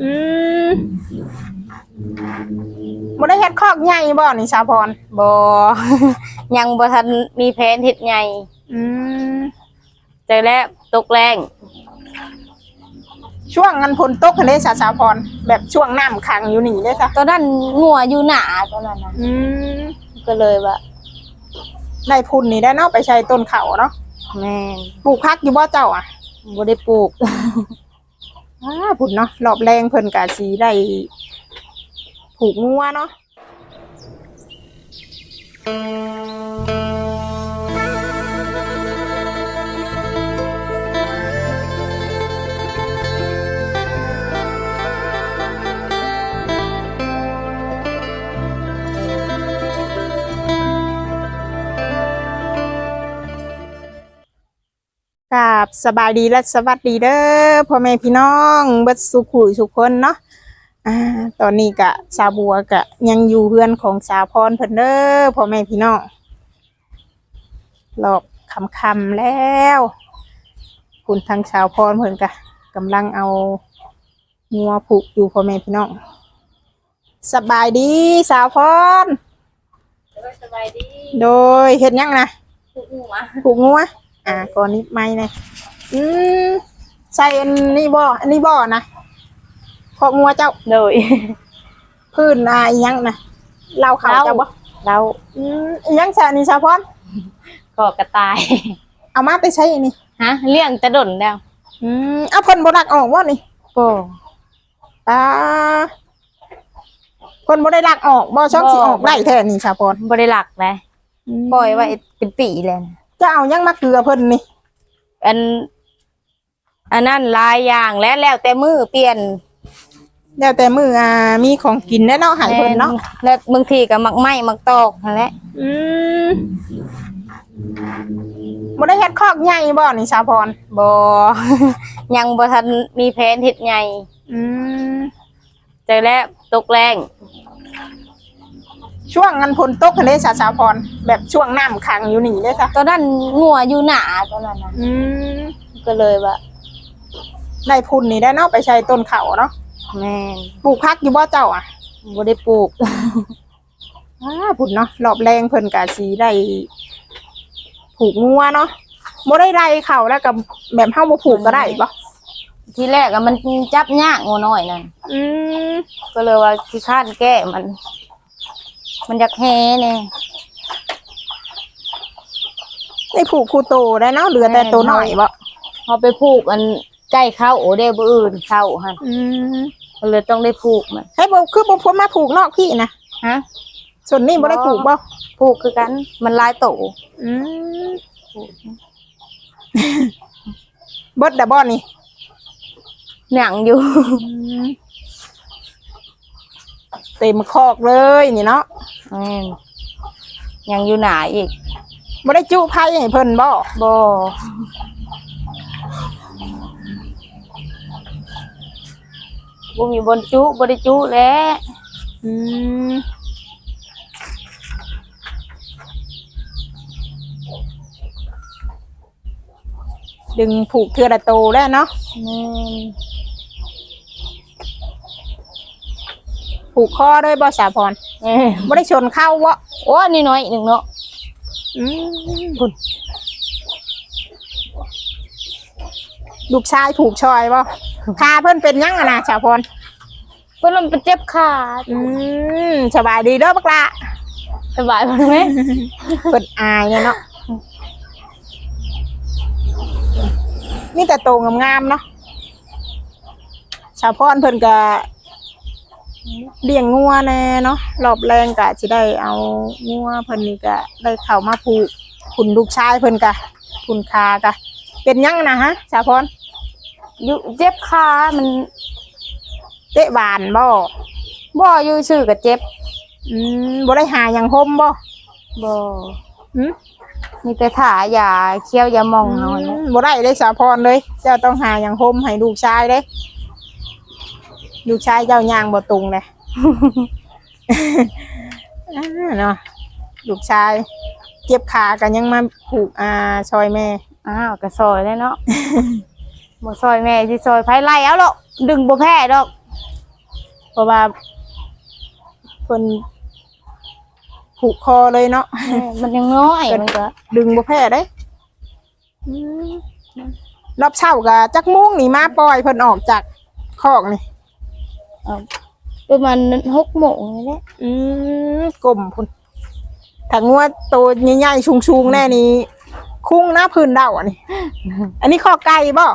อืมบ่ได้เฮ็ดคอกใหญ่บ่นี่สาวพรบ่ ยังบ่ทันมีแผนเฮ็ดใหญ่อืมใจแล้วตกแรงช่วงงันฝนตกกันเด้สาวสาวพรแบบช่วงน้ำขังอยู่นี่เด้ซะตอนนั้นงัวอยู่หนาตอนนั้นน่ะอืมก็เลยว่าได้พุ่นนี่ได้เนาะไปใช้ต้นเขาเนาะแม่นปลูกพักอยู่บ่เจ้าอะบ่ได้ปลูก ว้าพุ่นเนาะรอบแรงเพิ่นกะสีได้ผูกงัวเนาะ กับสบายดีและสวัสดีเด้อพ่อแม่พี่น้องเบิดสุขุสุกคนเนาะอ่าตอนนี้กะสาวบัวกะยังอยู่เฮือนของสาวพรเพิ่นเด้อพ่อแม่พี่น้องหลอกคำๆแล้ว คุณทางสาวพรเพิ่นกะกำลังเอางัวผูกอยู่พ่อแม่พี่น้องสบายดีสาวพรสบายดี โดยเฮ็ดหยังนะปลูกหัวผูกงัว อ่าก่อนนี้ไม่นะอืมใส่อันนี้บ่อันนี้บ่นะขอกงัวเจ้า โดย พื้นอ่าอีหยังนะเล่าเขาวเจ้าบ่เราอืมอีหยังใส่อันนี้ชาวพรก็กระต่าย เอามาไปใช้อันนี้ฮะ เลี้ยงจะดนแล้วอืมเอาเพิ่นบ่รักออกบ่นี่บ่ตาเพิ่นบ่ได้รักออกบ่ช่องสิออกได้แท้นี่ชาวพรบ่ได้หลักเลยปล่อยไว้เป็นปีแล้วนะ จะเอาหยังมาเกลือเพิ่นนี่ อัน อันนั้นหลายอย่างแล้วแล้วแต่มือเปลี่ยนแล้วแต่มื้ออ่ามีของกินแน่เนาะให้เพิ่นเนาะแล้วบางทีก็มักไหม้มักตอกนั่นแหละอืมบ่ได้เฮ็ดคอกใหญ่บ่นี่ชาวพร บ่ ยังบ่ทันมีแผนเฮ็ดใหญ่อืมใจแล้วตกแรง ช่วงงันฝนตกกันเด้สาวสาวพรแบบช่วงน้ำขังอยู่นี่เด้ซะตอนนั้นงัวอยู่หนาตอนนั้นน่ะอืมก็เลยว่าได้พุ่นนี่ได้เนาะไปใช้ต้นเขาเนาะแม่นปลูกพักอยู่บ่เจ้าอะบ่ได้ปลูกอ้าพุ่นเนาะรอบแรงเพิ่นกะสิได้ผูกงัวเนาะบ่ได้ไล่เขาแล้วก็แบบเฮาบ่ผูกก็ได้บ่ทีแรกอะมันจับยากงัวน้อยนั่นอืมก็เลยว่าขี้ข้านแก้มัน มันอยากแฮเนี่ยได้ผูกคูโตได้เนาะเหลือแต่ตัวน้อยบ่พอไปผูกอันใกล้เข้าโอได้บ่อื่นเข้าหั่นอืมก็เลยต้องได้ผูกมันให้บ่คือบ่พ้นมาผูกนอกพี่นะฮะส่วนนี้บ่ได้ผูกบ่ผูกคือกัน มันหลายโตอืมเบิดดะบ่นี่หนังอยู่ เต็มคอกเลยนี่เนาะแม่นยังอยู่หนาอีกบ่ได้จุไผให้เพิ่นบ่บ่บ่มีบนจุบ่ได้จุแล้วอืมดึงผูกเทือละโตได้เนาะแม่ ผูกคอด้วยบ่สาพรแม่นบ่ได้ชนเข้าบ่โอ้นี่น้อยหนึ่งเนาะอืมบุญลูกชายผูกชอยบ่คาเพิ่นเป็นหยังอะนะสาพรเพิ่นมันเป็นเจ็บขาอืมสบายดีเด้อบักละสบายบ่ไหมเพิ่นอายเนี่ยเนาะมีแต่โตงามๆเนาะชาวพรเพิ่นก็ เลี้ยงงัวแน่เนาะรอบแรงก็สิได้เอางัวเพิ่นนี่ก็ได้เข้ามาผูกคุณลูกชายเพิ่นก็คุณคาก็เป็นหยังนะฮะชาวพรอยู่เจ็บขามันเตะบานบ่บ่อยู่ชื่อก็เจ็บอืมบ่ได้หาหยังห่มบ่บ่หืมมีแต่ถายาเคี้ยวยาหมองเอาอืเนี่ยมบ่ได้เลยสาวพรเลยเจ้าต้องหาหยังห่มให้ลูกชายเด้ ลูกชายเจ้าย่างบ่ตรงเลยอ่าเนาะลูกชายเจ็บขากันยังมาผูกอ่าซอยแม่อ้าวก็ซอยเลยเนาะบ่ซอยแม่สิซอยไผไล่เอาหรอกดึงบ่แพ้ดอกเพราะว่าเพิ่นผูกคอเลยเนาะแม่มันยังน้อยมันก็ดึงบ่แพ้เด้อืมรอบเช้าก็จักมุ้งนี่มาปล่อยเพิ่นออกจากคอกนี่ เอาประมาณหกโมงนี่แหละอืมกลมพุ่นถ้างัวโตใหญ่ๆชุงๆแน่นี่คุ้งหน้าพื้นเดาอันนี้ อันนี้คอกไก่บ่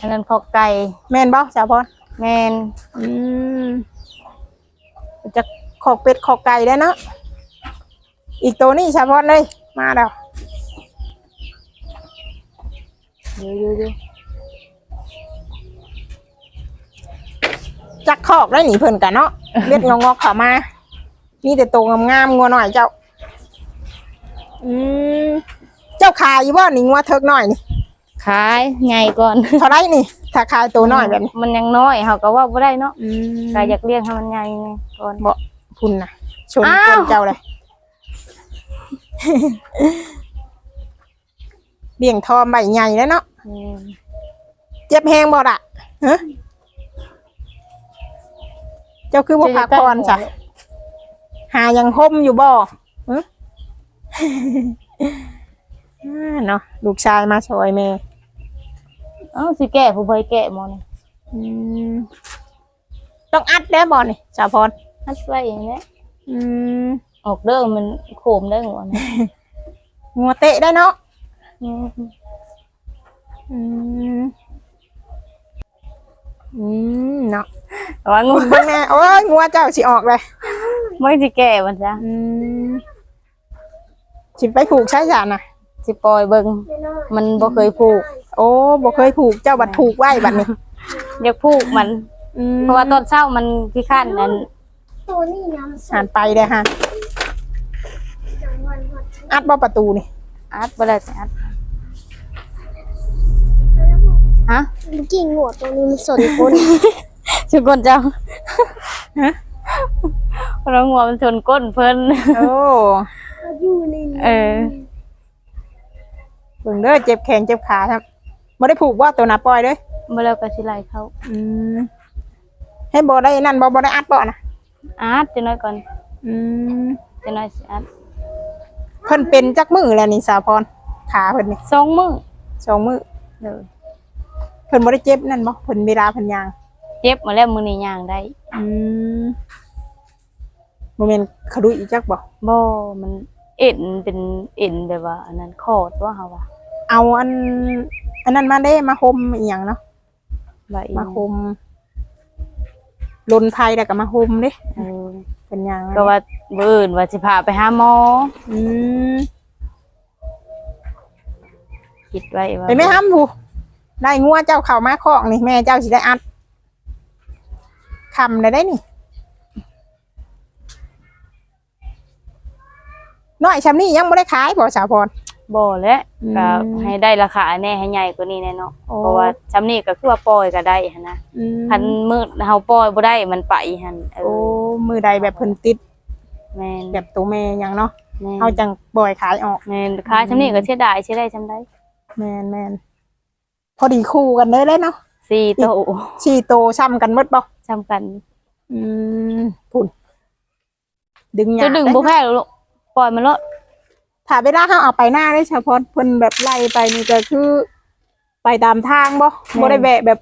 อันนั้นขอไก่แม่นบ่สาวพรแมนอืมจะขอกเป็ดขอกไก่ได้เนาะอีกตัวนี้สาวพรเลยมาแล้วดูดูดู จักขอกได้หนีเพิ่นกันเนาะเลือดงอกๆเข้ามานี่แต่ตัวงามๆงัวหน่อยเจ้า อืมเจ้าขายอยู่บ่นี่งัวเทิกหน่อยนี่ขายไงก่อนเท่าไรนี่ ถ้าขายตัวน้อยแบบนี้มันยังน้อยเขาก็ว่าบ่ได้เนาะอืมก็อยากเลี้ยงให้มันใหญ่ไงก่อนบ่พุ่นนะชนอ้าวเกินเจ้าเลย เบี่ยงทอมใบใหญ่แล้วเนาะ อืมเจ็บแหงบ่ล่ะฮะเจ้าคือบ่พักผ่อนจ้ะหายังห่มอยู่บ่ฮะอ่าเนาะลูกชายมาช่วยแม่เอ้าสิแก่ผู้เผยแก่หมอนี่อืมต้องอัดแล้วบ่นี่สาวพรอัดไว้อย่างนี้อืมออกเด้อมันโขมได้หัวนะงัวเตะได้เนาะอืมอืมอืมเนาะแต่ ว่างูคุณเบิ่งแน่โอ้ยงัวเจ้าสิออกเลยไม่สิแก่มันจ้ะอืมสิไปผูกใช้สารน่ะ สิปล่อยเบิ่งมันบ่เคยผูก โอ้บ่เคยผูกเจ้าบัดผูกไว้บัดนี้อยากผูกมันอืมเพราะว่าตอนเช้ามันขี้ข้านนั้นตัวนี้น้ำหันไปเลยฮะจังวันหมดอัดบ่ประตูนี่อัดบ่ได้สิอัดฮะเมื่อกี้หัวตัวนี้มันสนก้น ชุกคนเจ้าฮะเรางัวมันชนก้นเพิ่นโอ้อยู่ในนี้เออเบิ่งเด้อเจ็บแขนเจ็บขาครับบ่ได้ผูกว่าตัวน่ะปล่อยเด้อบ่แล้วก็สิไล่เขาอืมให้บ่ได้นั่นบ่บ่ได้อัดบ่นะอัดจะน้อยก่อนอืมจะน้อยสิอัดเพิ่นเป็นจักมือแล้วนี่สาวพรขาเพิ่นนี่สองมื้อสองมือเลยเพิ่นบ่ได้เจ็บนั่นบ่เพิ่นเวลาเพิ่นย่าง เจ็บมาแล้วมื้อนี้ย่างได้อืมบ่แม่นขลุยอีกจักบ่บ่มันเอ็นเป็นเอ็นแบบว่า อันนั้นคอตัวเฮาว่าเอาอัน อันนั้นมาได้มาห่มอีหยังเนาะว่าอีมาห่มลนภัยแล้วก็มาห่มเด้เออเป็นหยังก็ว่ามื้ออื่นว่าสิพาไปหาหมออืมคิดไว้ว่าไปไม่ห้ามผู้ได้งัวเจ้าเข้ามาคอกนี่แม่เจ้าสิได้อัด คำได้ได้นี่น้อยชำนี่ยังบ่ได้ขายบ่สาวพร บ่แล้วอืม ก็ให้ได้ราคาแน่ให้ใหญ่กว่านี้แน่เนาะโอ้เพราะว่าซำนี้ก็คือว่าปล่อยก็ได้หั่นนะอืมคันมื้อเฮาปล่อยบ่ได้มันไปหั่นเอโอ้อมือใดแบบเพิ่นติดแม่นแบบตัวแม่หยังเนาะแม่นเฮาจังปล่อยขายออก แม่นขายซำนี้ก็เสียดายเสียได้ซำได้แม่นแม่นพอดีคู่กันเลยเลยเนาะ สี่โตชีโตซ้ำกันหมดบ่จำกันอืมพุ่นดึงหยาจะดึงได้บ่แพ้หรอกลูกปล่อยมันเลาะถ้าเวลาเขาเอาไปหน้าได้เฉพาะเพิ่นแบบไล่ไปนี่ก็คือ ไปตามทางบ่บ่ได้แวะแบบ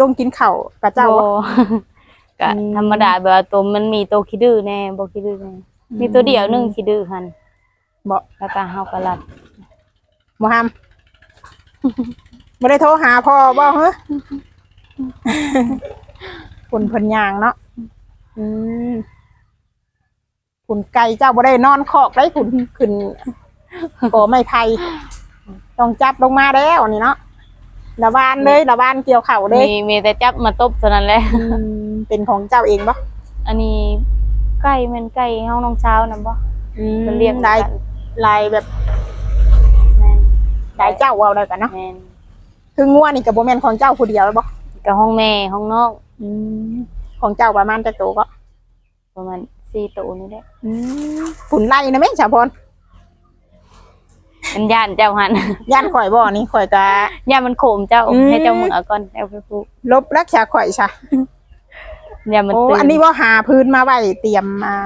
ดงกินข้าวกับเจ้าบ่ บ่ก็อืม ธรรมดาแบบว่าตัวมันมีตัวขี้ดื้อแน่บ่ขี้ดื้อแน่มีตัวเดียวหนึงขี้ดื้อหั่นบ่แล้วก็เฮาก็รับบ่ฮัม บ่ได้โทรหาพ่อบ่ฮะคุณเพิ่นย่างเนาะอืมคุณไก่เจ้าบ่ได้นอนคอกได้คุณขึ้นก่อไม้ไผ่ต้องจับลงมาแล้วนี่เนาะระบานเลยระบานเกี่ยวเข่าเลยมีมีแต่จับมาตบเท่านั้นแหละอืมเป็นของเจ้าเองปะอันนี้ไก่แม่นไก่เฮาน้องเช้านํบ่มันเรียกลายกันลายแบบแม่นลายเจ้าเอาเลยกันเนาะแม่น คืองัวนี่กับโบแมนของเจ้าผู้เดียวแล้วปะก็ห้องแม่ห้องน้องของเจ้าประมาณจะโตวก็ประมาณ4ตัวนี่แหละผุนไล่นะแม่ชาวพรมันย่านเจ้าหั่นย่านข่อยบ่อนี่ข่อยจะย่านมันโขมเจ้าอืมให้เจ้ามือก่อนเอาไปปลูกลบรักษาข่อยชะอย่ามันโอ้ตื่นอันนี้ว่าหาพื้นมาไว้เตรียมมา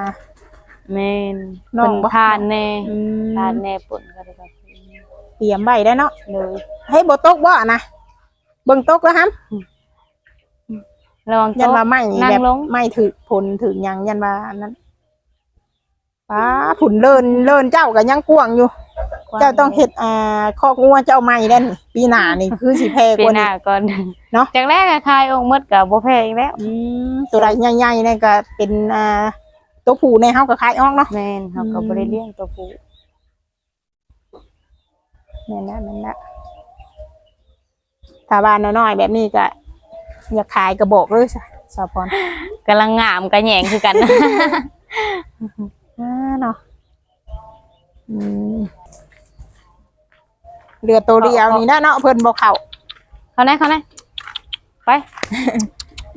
แม่นน้องเพิ่นบ่ทานแน่อืมทานแน่ปุ่นก็ได้ก็เตรียมไว้ได้เนาะเลยให้บ่ตกบ่นะเบิ่งตกแล้วฮัมระวังยันโต๊ะว่าไม่นั่งแบบลงไม่ถึกผลถึงหยังยันว่าอันนั้นป้าผุนเลินเลินเจ้าก็ยังกวางอยู่ เจ้าต้องเฮ็ดอ่าคอกงัวเจ้าใหม่ได้นี่ปีหน้านี่คือสิแพงปีกว่าหนี้น้าก่อนเนาะจากแรกก็คายองค์หมดก็บ่แพงแล้วอืมตัวใดใหญ่ๆนี่ก็เป็นอ่าตัวผู้ในเฮาก็ขายออกเนาะแม่นเฮาก็บ่ได้เลี้ยงตัวผู้ นั่นแหละนั่นแหละถ้าบ้านน้อยๆแบบนี้ก็อยากขายกระบอกเลยสาวพรกำลังงามกระแหยงคือกันอ่าเนาะอืมเรือตัวเดียวนี่นะเนาะเพิ่นบอกเขาเขาไหนเขาไหนไป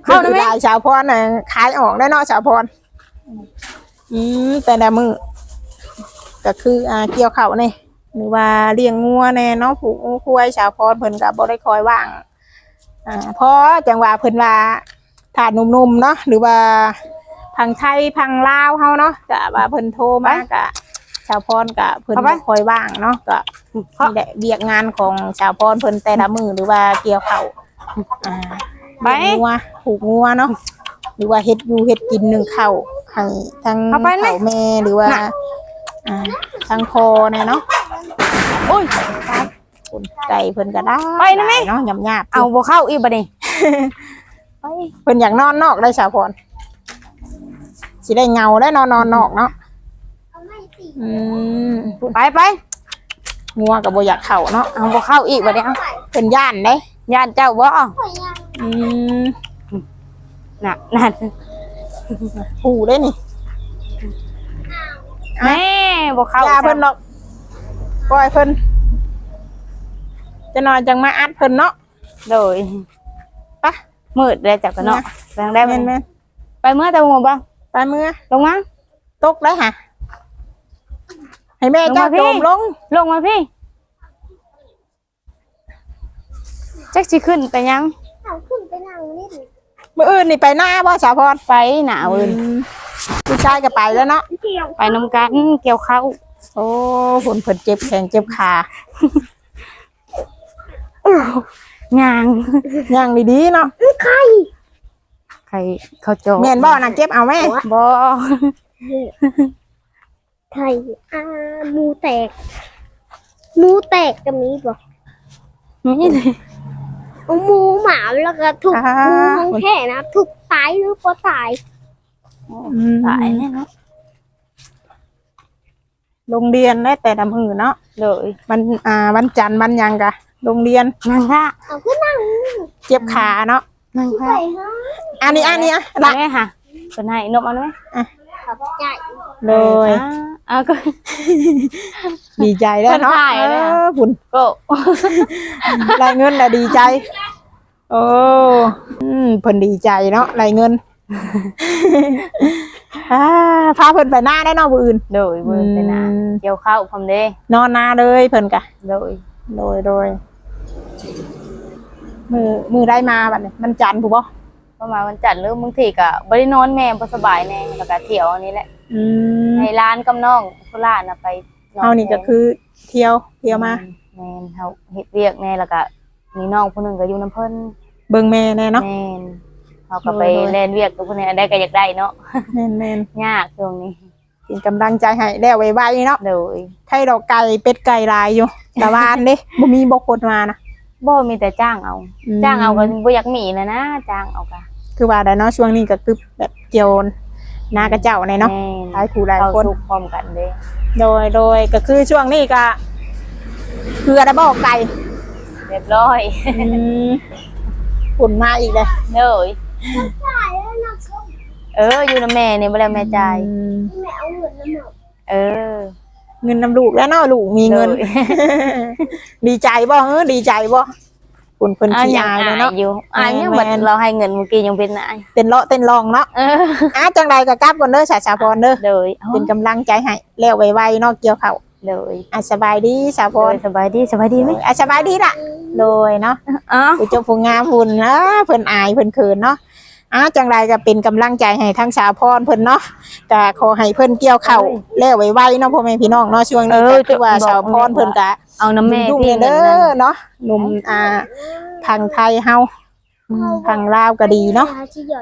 เข้าได้ไหมได้สาวพรน่ะขายออกได้เนาะสาวพรอืมแต่ละมือก็คืออ่าเกี่ยวเขานี่ หรือว่าเลี้ยงงัวแน่เนาะผูกงูควายสาวพรเพิ่นก็บ่ได้คอยว่างอ่าเพราะจังหวะเพิ่นว่าถ้าหนุ่มๆเนาะหรือว่าพังไทยพังลาวเฮาเนาะก็ว่าเพิ่นโทรมาก็ชาวพรก็เพิ่นเข้าไปบ่คอยว่างเนาะก็นี่แหละเวียกงานของชาวพรเพิ่นแต่ละมือหรือว่าเกี่ยวข้าวอ่าไปเลี้ยงงัวผูกงัวเนาะหรือว่าเฮ็ดอยู่เฮ็ดกินหนึ่งข้าวให้ทั้งเข้าไปไหมข้าวแม่หรือว่าน่ะอ่าทั้งพอเนี่ยเนาะโอ้ยคนใจเพิ่นก็ได้ไปนะแม่ เนาะยำๆเอาบ่เข้าอีกบัดนี้ไปเพิ่นอยากนอนนอกได้ชาวพรสิได้เงาได้นอนนอนนอกเนาะเอาไม่สิอืมไปไปงัวกับบ่อยากเข้าเนาะเอาบ่เข้าอีกบัดนี้เอาเป็นย่านเด้ย่านเจ้าบ่ข่อยยังอืมน่ะนั่นผูได้นี่แม่บ่เข้าอย่าเพิ่นหรอก ปล่อยเพิ่นจะนอนจังมาอัดเพิ่นเนาะโดยไปมืดแล้วจักกันเนาะแรงได้แม่แม่นนไปเมื่อแต่หัวบ่ๆไปเมื่อลงมาตกได้ค่ะให้แม่เจ้าลงมาพี่โจมลงลงมาพี่จักสิขึ้นไปยังเอาขึ้นไปนั่งนี่ดิมื้ออื่นนี่ไปหน้าบ่สาวพรไปหนาวอื่นอืมผู้ชายก็ไปแล้วเนาะเกี่ยวไปนำกันเกี่ยวข้าว โอ้ผลเพิ่นเจ็บแขนเจ็บขายางย่างดีๆเนาะใครเขาโจแม่นบ่น่ะเก็บเอาแม่บ่ไข่อ่าหมูแตกหมูแตกก็มีบ่มีเลยเอาหมูหมาแล้วก็ถูกหมูของแค่นะถูกตายหรือก็ตาย อืม ตายแน่เนาะ โรงเรียนได้แต่ละมือเนาะเลยวันอ่าวันจันทร์วันหยังกะโรงเรียนนางค่ะเอาขึ้นนั่งเจ็บขาเนาะนางค่ะใส่ฮะอันนี้อันนี้อะละละแม่ค่ะเป็นให้นมเอาไหมขับใจเลยอ่าเอาก็ ดีใจแล้วเนาะเอคนถ่ายเลยอะอผุนก็รายเงินน่ะดีใจ โอ้อืมเพิ่นดีใจเนาะรายเงิน อ่าพาเพิ่นไปหน้าได้เนาะผู้อื่น โดยมือไปนะอืม เกี่ยวข้าวพร้อมเด้นอนหน้าเลยเพิ่นกะ โดยโดยโดยมือมือได้มาบัดนี้มันจันทร์ผู้บ่ประมาณวันจันทร์หรือบางทีก็บ่ได้นอนแม่บ่สบายแน่แล้วก็เที่ยวอันนี้แหละอืมให้ร้านกับน้องผู้ร้านน่ะไปเฮานี่ก็คือเที่ยวเที่ยวมา แม่นเฮาเฮ็ดเวียกแน่แล้วก็มีน้องผู้หนึงก็อยู่น้ำเพิ่นเบิ่งแม่แน่เนาะแม่น เฮาก็ไปโดยโดยเล่นเวียกกับผู้นี้ได้ก็อยากได้เนาะ แม่นแม่นยากช่วงนี้เป็นกำลังใจให้แล้วไวๆเนาะโดยไข่ดอกไก่เป็ดไก่ลายอยู่แต่วานเด้บ่มีบ่คนมานะบ่มีแต่จ้างเอาอืมจ้างเอาก็บ่อยากมีนะนะจ้างเอาก็คือว่าได้เนาะช่วงนี้ก็คือแบบเกี่ยวหนากระเจ้าในเนาะแม่นหลายคู่หลายเข้าคน สุกพร้อมกันเด้โดยโดยก็คือช่วงนี้ก็คือได้บอกไก่เรียบร้อย อืมฝุ่นมาอีกเลยเด้ย ตายแล้วนะเออ อยู่นำแม่นี่บ่แล้วแม่จ่ายอืมแม่เอาเงินน้ำหนักเออ เงินนำลูกแล้วเนาะลูกมีเงินโดยดีใจบ่เออดีใจบ่ฝุ่นเพิ่นอ้าวขี้ยังอายเลยอายเนาะ อยู่อายยังแม่บัดน เราให้เงินเมื่อกี้ยังเป็นอายเต้นเลาะเต้นลองเนาะเอออ้าจังใดก็กลับก่อนเด้อสาสาพรเด้อโดยเป็นกำลังใจให้แล้วไวๆเนาะเกี่ยวเขาว โดยอะสบายดีสาพโดรยสบายดีสบายดีไหมอะสบายดีล่ะโดยเนาะอ๋อผู้เจ้าผู้งามหุ่นนะเพิ่นอายเพิ่นเขินเนาะอะจังไรก็เป็นกำลังใจให้ทั้งสาวพรเพิ่นเนาะก็ขอให้เพิ่นเกี่ยวเข่าวแล้วไวๆเนาะพ่อแม่พี่น้องเนาะช่วงนี้ก็คือว่าสาวพรเพิ่นก็เอาน้ำแม่ยุ่งพี่ๆเด้อเนาะหนุ่มอ่าทางไทยเฮาอืมทางลาวก็ดีเนาะ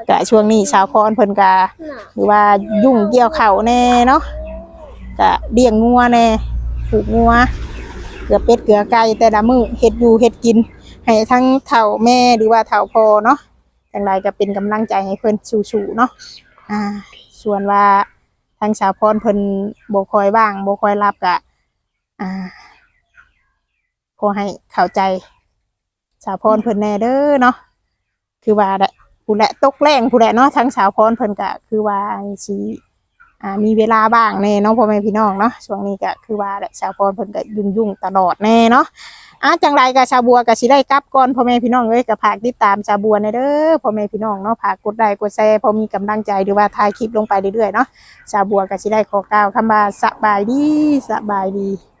ก็ช่วงนี้สาวพรเพิ่นก็หรือว่ายุ่งเกี่ยวเข่าวแน่เนาะ ก็เลี้ยงงัวแน่ผูกงัวเกลือเป็ดเกลือไก่แต่ละมือเฮ็ดอยู่เฮ็ดกิน ให้ทั้งเฒ่าแม่หรือว่าเฒ่าพ่อเนาะจังไรก็เป็นกำลังใจให้เพิ่นสู้ๆเนาะอ่า ส่วนว่าทางสาวพรเพิ่นบ่คอยบ้างบ่คอยรับก็อ่าขอให้เข้าใจ สาวพรเพิ่นแน่เด้อเนาะคือว่าแหละผู้แหละตกแรงผู้แหละเนาะทั้งสาวพรเพิ่นก็คือว่าสิ อ่ามีเวลาบ้างแน่เนาะพ่อแม่พี่น้องเนาะช่วงนี้ก็คือว่าแหละชาวพรเพิ่นก็ยุ่งๆตลอดแน่เนาะอะจังไรกับชาวบัวกับสิได้กลับก่อนพ่อแม่พี่น้องเอ้ยกับผากติดตามชาวบัวในเด้อพ่อแม่พี่น้องเนาะผากกดไลค์กดแชร์พอมีกำลังใจหรือว่าถ่ายคลิปลงไปเรื่อยๆเนาะชาวบัวกับสิได้ขอกล่าวคำว่าสบายดีสบายดี